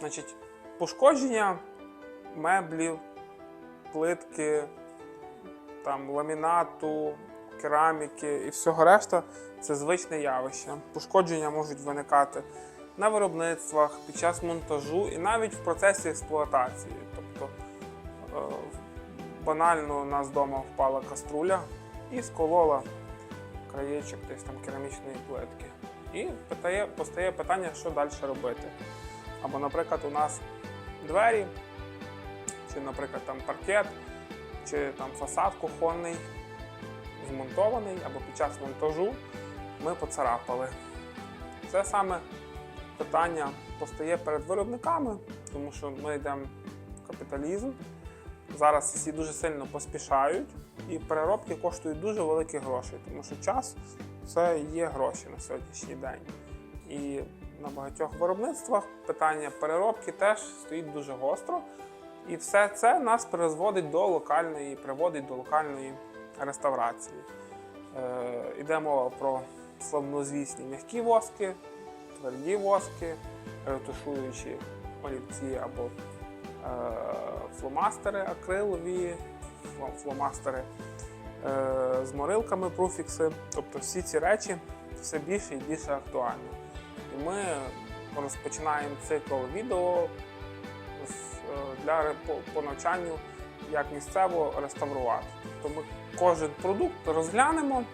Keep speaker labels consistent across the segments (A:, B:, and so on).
A: Значить, пошкодження меблів, плитки, там, ламінату, кераміки і всього решта це звичне явище. Пошкодження можуть виникати на виробництвах, під час монтажу і навіть в процесі експлуатації. Тобто е, банально у нас вдома впала каструля і сколола краєчок десь там керамічної плитки. І постає питання, що далі робити. Або, наприклад, у нас двері, чи, наприклад, там паркет, чи там фасад кухонний змонтований, або під час монтажу ми поцарапали. Це саме питання постає перед виробниками, тому що ми йдемо в капіталізм. Зараз всі дуже сильно поспішають, і переробки коштують дуже великі гроші, тому що час це є гроші на сьогоднішній день. І на багатьох виробництвах питання переробки теж стоїть дуже гостро. І все це нас призводить до локальної, приводить до локальної реставрації. Е, іде мова про славнозвісні м'які воски, тверді воски, ретушуючі олівці або е, фломастери акрилові, фломастери е, з морилками, пруфікси. Тобто всі ці речі все більше і більше актуальні. Ми розпочинаємо цикл відео е, для по, по навчанню, як місцево реставрувати. Тобто ми кожен продукт розглянемо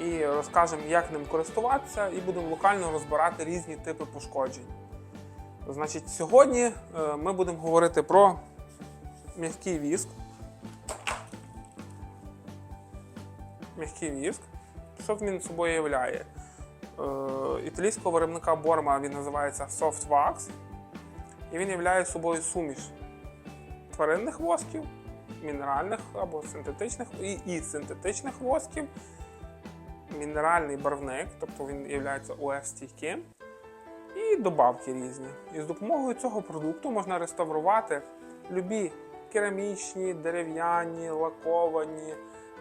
A: і розкажемо, як ним користуватися, і будемо локально розбирати різні типи пошкоджень. Значить, сьогодні е, ми будемо говорити про м'який віск. М'який віск. Що він собою являє? Е, Італійського виробника Борма він називається Soft Wax. І він являє собою суміш тваринних восків, мінеральних або синтетичних і, і синтетичних восків, мінеральний барвник, тобто він є УФ-стійким, і добавки різні. І з допомогою цього продукту можна реставрувати любі керамічні, дерев'яні, лаковані,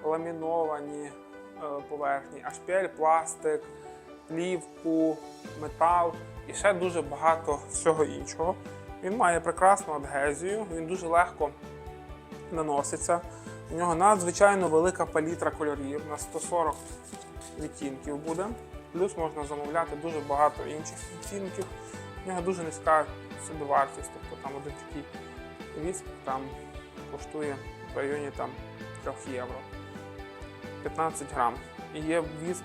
A: ламіновані е, поверхні, ашпіль, пластик, плівку, метал і ще дуже багато всього іншого. Він має прекрасну адгезію, він дуже легко наноситься. У нього надзвичайно велика палітра кольорів на 140 відтінків буде. Плюс можна замовляти дуже багато інших відтінків. У нього дуже низька собівартість, тобто там один такий віск там коштує в районі там 3 євро. 15 грам. І є віск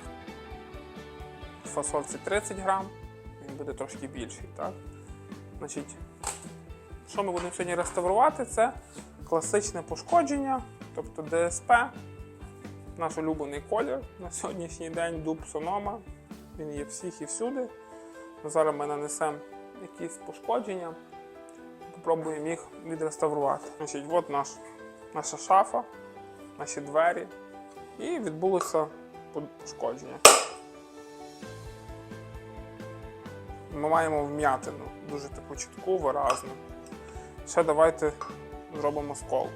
A: фасовці 30 грам, він буде трошки більший. Так? Значить, що ми будемо сьогодні реставрувати? Це класичне пошкодження, тобто ДСП, наш улюблений колір на сьогоднішній день, дуб сонома. Він є всіх і всюди. Зараз ми нанесемо якісь пошкодження, попробуємо їх відреставрувати. Значить, от наш, наша шафа, наші двері. І відбулося пошкодження. Ми маємо вм'ятину, дуже таку чітку, виразну. Ще давайте зробимо скол.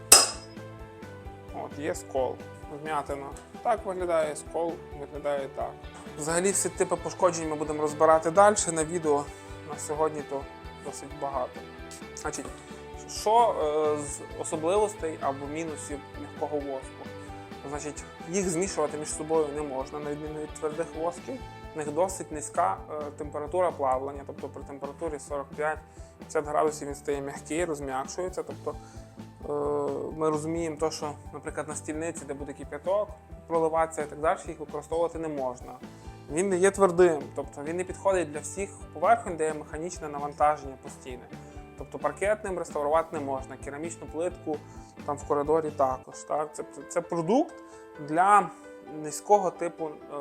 A: От, є скол, вм'ятина. Так виглядає скол, виглядає так. Взагалі всі типи пошкоджень ми будемо розбирати далі на відео. На сьогодні то досить багато. Значить, що е, з особливостей або мінусів м'якого воску? Значить, їх змішувати між собою не можна, на відміну від твердих восків. В них досить низька е, температура плавлення, тобто при температурі 45-50 градусів він стає м'який, розм'якшується. Тобто е, ми розуміємо, то, що, наприклад, на стільниці, де буде кип'яток, проливатися і так далі, їх використовувати не можна. Він не є твердим, тобто він не підходить для всіх поверхонь, де є механічне навантаження постійне. Тобто паркетним реставрувати не можна, керамічну плитку там в коридорі також. Так? Це, це продукт для низького типу е,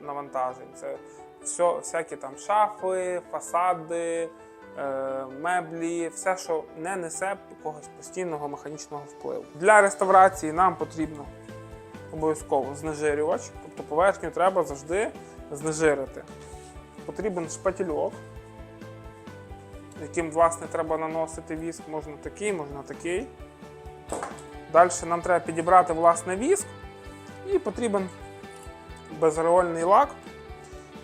A: навантажень. Це все, всякі там шафи, фасади, е, меблі, все, що не несе якогось постійного механічного впливу. Для реставрації нам потрібно обов'язково знежирювач, тобто поверхню треба завжди знежирити. Потрібен шпательок, яким власне треба наносити віск, можна такий, можна такий. Далі нам треба підібрати власне віск і потрібен безареольний лак,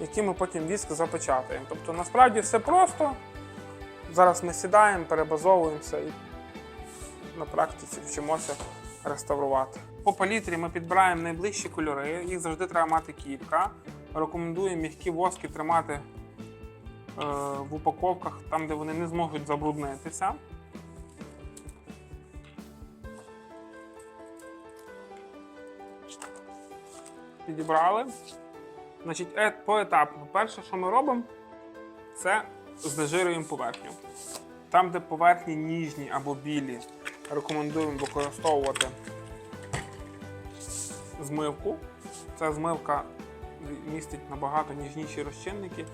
A: яким ми потім віск запечатаємо. Тобто насправді все просто. Зараз ми сідаємо, перебазовуємося і на практиці вчимося реставрувати. По палітрі ми підбираємо найближчі кольори, їх завжди треба мати кілька. Рекомендуємо м'які воски тримати в упаковках там, де вони не зможуть забруднитися. Підібрали. Значить, е- поетапно. Перше, що ми робимо, це знежирюємо поверхню. Там, де поверхні ніжні або білі, рекомендуємо використовувати змивку. Ця змивка містить набагато ніжніші розчинники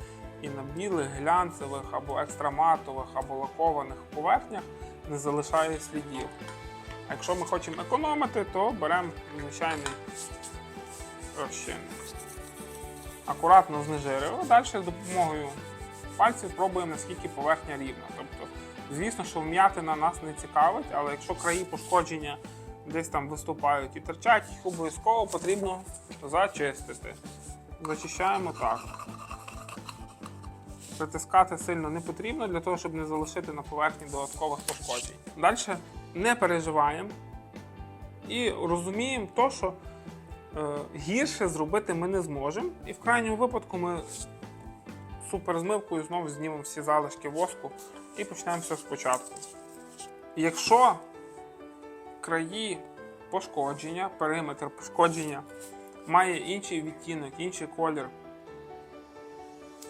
A: і на білих, глянцевих або екстраматових або лакованих поверхнях не залишає слідів. А якщо ми хочемо економити, то беремо звичайний розчинник. Акуратно знежирюємо, далі з допомогою пальців пробуємо, наскільки поверхня рівна. Тобто, звісно, що вм'ятина нас не цікавить, але якщо краї пошкодження десь там виступають і терчать, їх обов'язково потрібно зачистити. Зачищаємо так. Притискати сильно не потрібно для того, щоб не залишити на поверхні додаткових пошкоджень. Далі не переживаємо і розуміємо, то, що е, гірше зробити ми не зможемо. І в крайньому випадку ми суперзмивкою знову знімемо всі залишки воску і почнемо все спочатку. Якщо краї пошкодження, периметр пошкодження має інший відтінок, інший колір,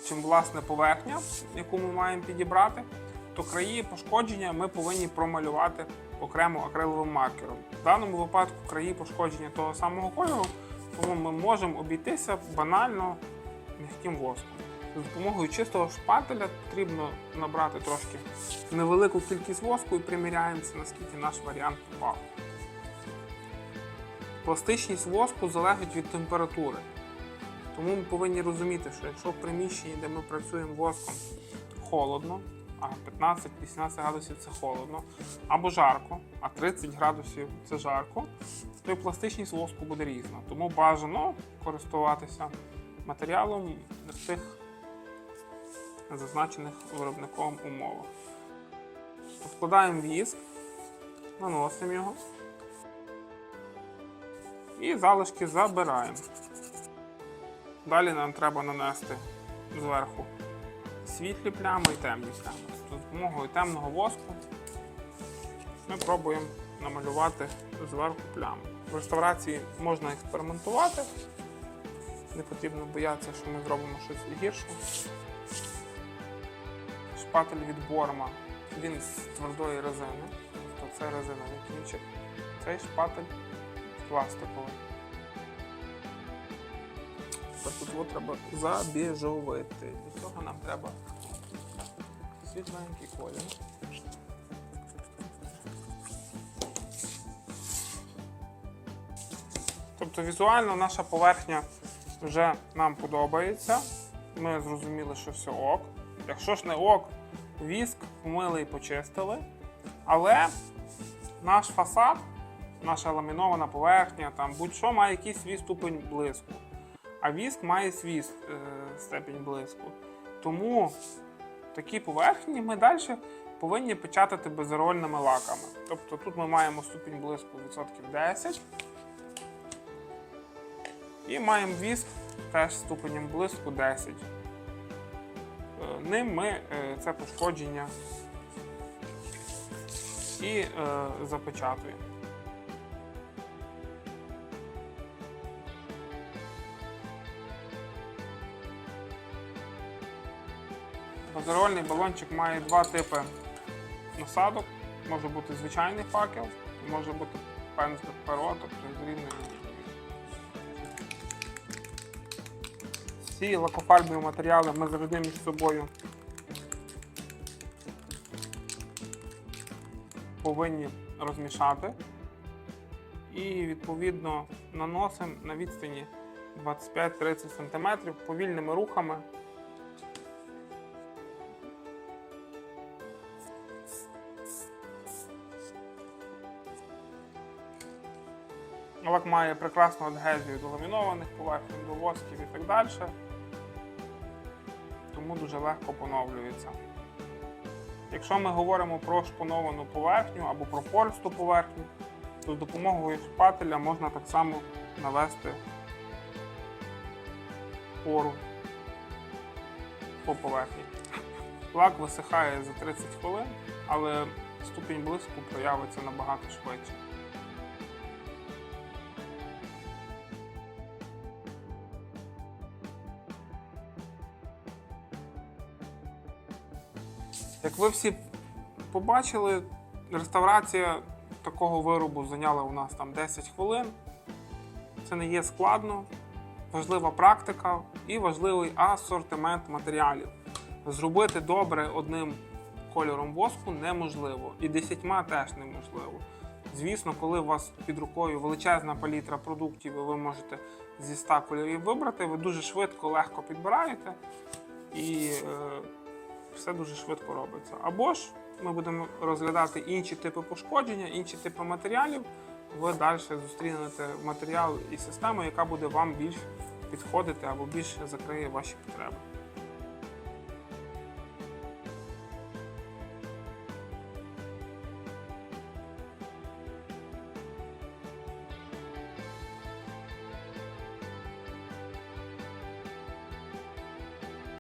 A: чим власне поверхня, яку ми маємо підібрати, то краї пошкодження ми повинні промалювати окремо акриловим маркером. В даному випадку краї пошкодження того самого кольору, тому ми можемо обійтися банально м'яким воском. За допомогою чистого шпателя потрібно набрати трошки невелику кількість воску і приміряємося, наскільки наш варіант попав. Пластичність воску залежить від температури. Тому ми повинні розуміти, що якщо в приміщенні, де ми працюємо воском, холодно, а 15-18 градусів це холодно, або жарко, а 30 градусів це жарко, то і пластичність воску буде різна. Тому бажано користуватися матеріалом в тих зазначених виробником умовах. Вкладаємо віск, наносимо його і залишки забираємо. Далі нам треба нанести зверху світлі плями і темні плями. За допомогою темного воску ми пробуємо намалювати зверху плями. В реставрації можна експериментувати, не потрібно боятися, що ми зробимо щось гірше. Шпатель від борма, він з твердої резини, тобто це резиновий кінчик. Цей шпатель пластиковий. Тепер тут от треба забіжовити. Для цього нам треба світленький колір. Тобто візуально наша поверхня вже нам подобається. Ми зрозуміли, що все ок. Якщо ж не ок, віск помили і почистили. Але наш фасад, наша ламінована поверхня, там будь-що має якийсь свій ступень блиску. А віск має свій е, степінь блиску. Тому такі поверхні ми далі повинні печатати безарольними лаками. Тобто тут ми маємо ступінь блиску відсотків 10. І маємо віск теж ступенем блиску 10. Е, Ним ми е, це пошкодження і запечатуємо. Газорольний балончик має два типи насадок. Може бути звичайний факел, може бути пензлик перо, тобто з рівною лакофарбові матеріали ми завжди між собою повинні розмішати. І відповідно наносимо на відстані 25-30 см повільними рухами. Лак має прекрасну адгезію до ламінованих поверхень, до восків і так далі. Тому дуже легко поновлюється. Якщо ми говоримо про шпоновану поверхню або про пористу поверхню, то з допомогою шпателя можна так само навести пору по поверхні. Лак висихає за 30 хвилин, але ступінь блиску проявиться набагато швидше. Як ви всі побачили, реставрація такого виробу зайняла у нас там 10 хвилин. Це не є складно, важлива практика і важливий асортимент матеріалів. Зробити добре одним кольором воску неможливо, і десятьма теж неможливо. Звісно, коли у вас під рукою величезна палітра продуктів, і ви можете зі 100 кольорів вибрати, ви дуже швидко, легко підбираєте і е, все дуже швидко робиться. Або ж ми будемо розглядати інші типи пошкодження, інші типи матеріалів. Ви далі зустрінете матеріал і систему, яка буде вам більш підходити або більше закриє ваші потреби.